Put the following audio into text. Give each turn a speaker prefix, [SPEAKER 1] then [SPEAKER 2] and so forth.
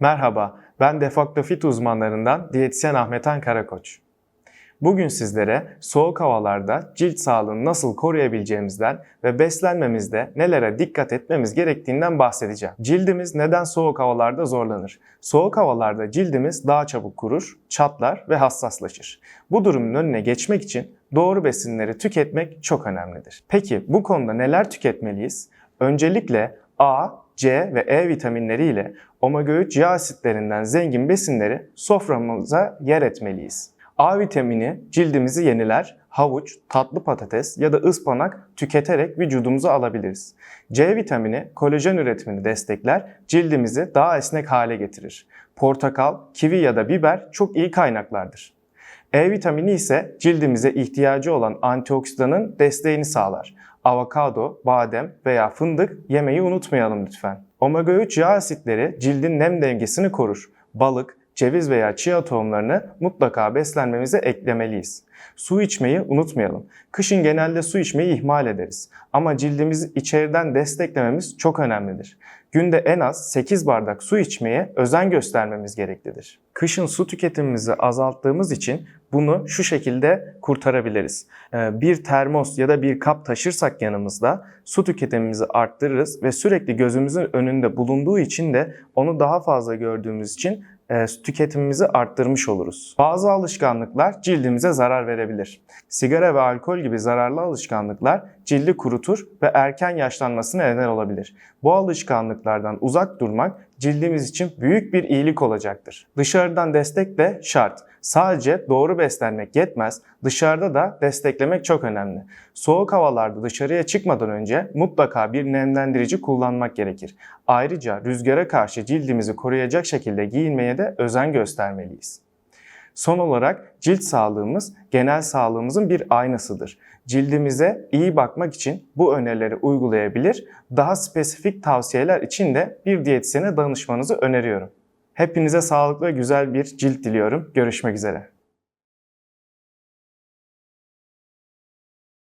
[SPEAKER 1] Merhaba, ben Defakto Fit uzmanlarından diyetisyen Ahmet Han Karakoç. Bugün sizlere soğuk havalarda cilt sağlığını nasıl koruyabileceğimizden ve beslenmemizde nelere dikkat etmemiz gerektiğinden bahsedeceğim. Cildimiz neden soğuk havalarda zorlanır? Soğuk havalarda cildimiz daha çabuk kurur, çatlar ve hassaslaşır. Bu durumun önüne geçmek için doğru besinleri tüketmek çok önemlidir. Peki bu konuda neler tüketmeliyiz? Öncelikle A, C ve E vitaminleriyle omega 3 yağ asitlerinden zengin besinleri soframıza yer etmeliyiz. A vitamini cildimizi yeniler, havuç, tatlı patates ya da ıspanak tüketerek vücudumuza alabiliriz. C vitamini kolajen üretimini destekler, cildimizi daha esnek hale getirir. Portakal, kivi ya da biber çok iyi kaynaklardır. E vitamini ise cildimize ihtiyacı olan antioksidanın desteğini sağlar. Avokado, badem veya fındık yemeyi unutmayalım lütfen. Omega 3 yağ asitleri cildin nem dengesini korur. Balık, ceviz veya chia tohumlarını mutlaka beslenmemize eklemeliyiz. Su içmeyi unutmayalım. Kışın genelde su içmeyi ihmal ederiz. Ama cildimizi içeriden desteklememiz çok önemlidir. Günde en az 8 bardak su içmeye özen göstermemiz gereklidir. Kışın su tüketimimizi azalttığımız için bunu şu şekilde kurtarabiliriz. Ee, Bir termos ya da bir kap taşırsak yanımızda su tüketimimizi arttırırız ve sürekli gözümüzün önünde bulunduğu için de onu daha fazla gördüğümüz için e, tüketimimizi arttırmış oluruz. Bazı alışkanlıklar cildimize zarar verebilir. Sigara ve alkol gibi zararlı alışkanlıklar cildi kurutur ve erken yaşlanmasına neden olabilir. Bu alışkanlıklardan uzak durmak cildimiz için büyük bir iyilik olacaktır. Dışarıdan destek de şart. Sadece doğru beslenmek yetmez, dışarıda da desteklemek çok önemli. Soğuk havalarda dışarıya çıkmadan önce mutlaka bir nemlendirici kullanmak gerekir. Ayrıca rüzgara karşı cildimizi koruyacak şekilde giyinmeye de özen göstermeliyiz. Son olarak cilt sağlığımız genel sağlığımızın bir aynasıdır. Cildimize iyi bakmak için bu önerileri uygulayabilir, daha spesifik tavsiyeler için de bir diyetisyene danışmanızı öneriyorum. Hepinize sağlıklı güzel bir cilt diliyorum. Görüşmek üzere.